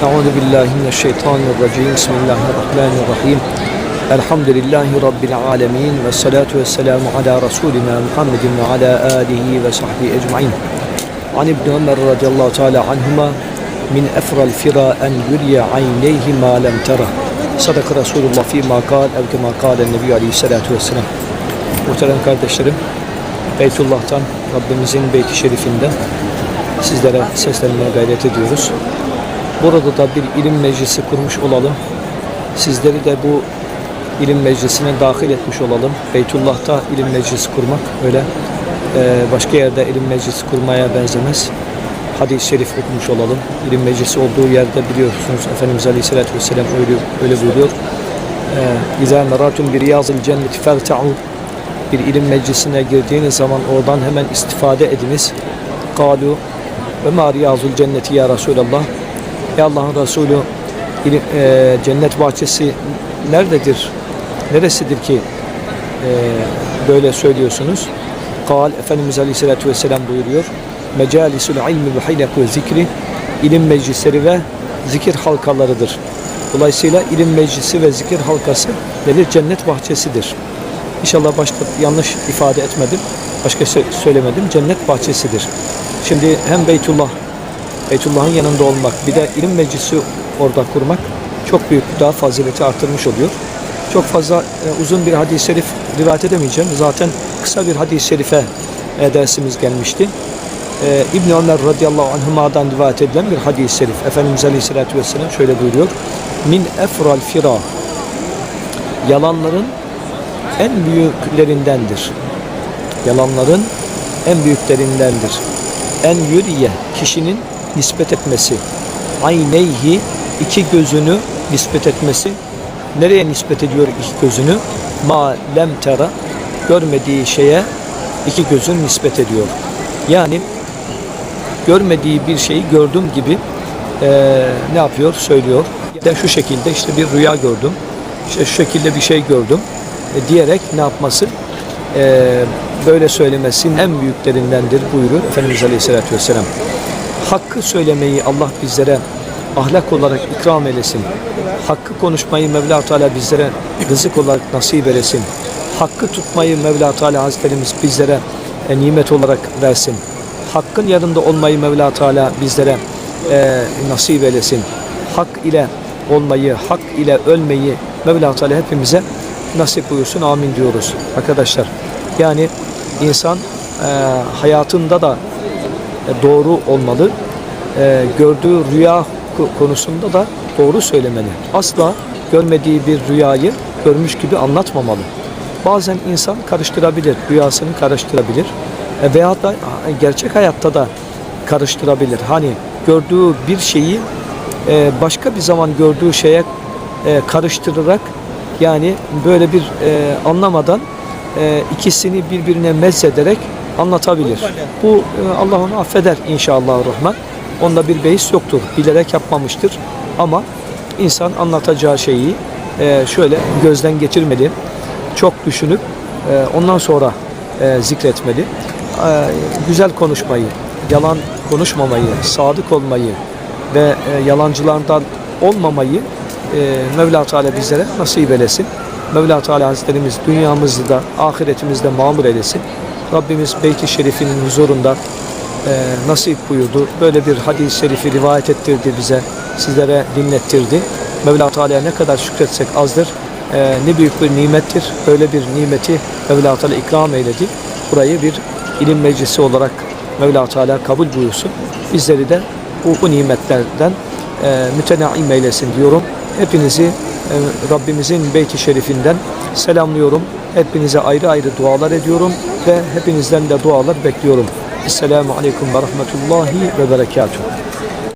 Euzu billahi mineşşeytanirracim. Bismillahirrahmanirrahim. Elhamdülillahi rabbil alamin ve salatu vesselamu ala rasulina Muhammedin ve ala alihi ve sahbihi ecmaîn. An İbn Ömer radıyallahu teala anhuma min efral fira en yuriye ayneyhi ma lem tera. Sadaka Resulullah fi ma kal ev kema kâlen Nebi aleyhissalatu vesselam. Muhterem kardeşlerim, Beytullah'tan, Rabbimizin beyti şerifinden sizlere seslenmeye gayret ediyoruz. Burada da bir ilim meclisi kurmuş olalım. Sizleri de bu ilim meclisine dahil etmiş olalım. Beytullah'ta ilim meclisi kurmak öyle e, başka yerde ilim meclisi kurmaya benzemez. Hadis-i şerif okumuş olalım. İlim meclisi olduğu yerde biliyorsunuz Efendimiz Aleyhisselatü Vesselam öyle, öyle buyuruyor. İzâ meratun bir riyazil cenneti ferta'u bir ilim meclisine girdiğiniz zaman oradan hemen istifade ediniz. Kalu ve ma riyazul cenneti ya Resulallah. Ya Allah'ın Resulü e, cennet bahçesi nerededir? Neresidir ki e, böyle söylüyorsunuz? Kal Efendimiz Aleyhisselatü Vesselam buyuruyor. Mecalisül ilmi ve hayleku zikri ilim meclisleri ve zikir halkalarıdır. Dolayısıyla ilim meclisi ve zikir halkası nedir? Cennet bahçesidir. İnşallah başka yanlış ifade etmedim. Başka şey söylemedim. Cennet bahçesidir. Şimdi hem Beytullah, Beytullah'ın yanında olmak, bir de ilim meclisi orada kurmak çok büyük daha fazileti artırmış oluyor. Çok fazla e, uzun bir hadis-i şerif rivayet edemeyeceğim. Zaten kısa bir hadis-i şerife e, dersimiz gelmişti. E, İbn Ömer radıyallahu anhuma'dan rivayet edilen bir hadis-i şerif. Efendimiz Aleyhisselatü Vesselam şöyle buyuruyor. Min efral fira yalanların en büyüklerindendir. Yalanların en büyüklerindendir. En yürüye kişinin nispet etmesi. Ayneyhi iki gözünü nispet etmesi. Nereye nispet ediyor iki gözünü? Ma lem tera görmediği şeye iki gözün nispet ediyor. Yani görmediği bir şeyi gördüm gibi eee, ne yapıyor? Söylüyor. De şu şekilde işte bir rüya gördüm. İşte şu şekilde bir şey gördüm e, diyerek ne yapması? Eee, böyle söylemesinin en büyüklerindendir buyuruyor Efendimiz Aleyhisselatü Vesselam. Hakkı söylemeyi Allah bizlere ahlak olarak ikram eylesin. Hakkı konuşmayı Mevla Teala bizlere rızık olarak nasip eylesin. Hakkı tutmayı Mevla Teala Hazretlerimiz bizlere e, nimet olarak versin. Hakkın yanında olmayı Mevla Teala bizlere e, nasip eylesin. Hak ile olmayı, hak ile ölmeyi Mevla Teala hepimize nasip buyursun. Amin diyoruz arkadaşlar. Yani insan e, hayatında da doğru olmalı. E, gördüğü rüya ko- konusunda da doğru söylemeli. Asla görmediği bir rüyayı görmüş gibi anlatmamalı. Bazen insan karıştırabilir, rüyasını karıştırabilir. E, veyahut da e, gerçek hayatta da karıştırabilir. Hani gördüğü bir şeyi e, başka bir zaman gördüğü şeye e, karıştırarak yani böyle bir e, anlamadan e, ikisini birbirine mezzederek anlatabilir. Bu e, Allah onu affeder inşallah rahman. Onda bir beis yoktur. Bilerek yapmamıştır. Ama insan anlatacağı şeyi e, şöyle gözden geçirmeli. Çok düşünüp e, ondan sonra e, zikretmeli. E, güzel konuşmayı, yalan konuşmamayı, sadık olmayı ve e, yalancılardan olmamayı e, Mevla Teala bizlere nasip eylesin. Mevla Teala Hazretlerimiz dünyamızı da ahiretimizde mamur eylesin. Rabbimiz Beyt-i Şerif'in huzurunda e, nasip buyurdu. Böyle bir hadis-i şerifi rivayet ettirdi bize, sizlere dinlettirdi. Mevla Teala'ya ne kadar şükretsek azdır. E, ne büyük bir nimettir. Böyle bir nimeti Mevla Teala ikram eyledi. Burayı bir ilim meclisi olarak Mevla Teala kabul buyursun. Bizleri de bu, bu nimetlerden e, mütenaim eylesin diyorum. Hepinizi e, Rabbimizin beyti şerifinden selamlıyorum. Hepinize ayrı ayrı dualar ediyorum ve hepinizden de dualar bekliyorum. Esselamu Aleyküm ve Rahmetullahi ve Berekatuhu.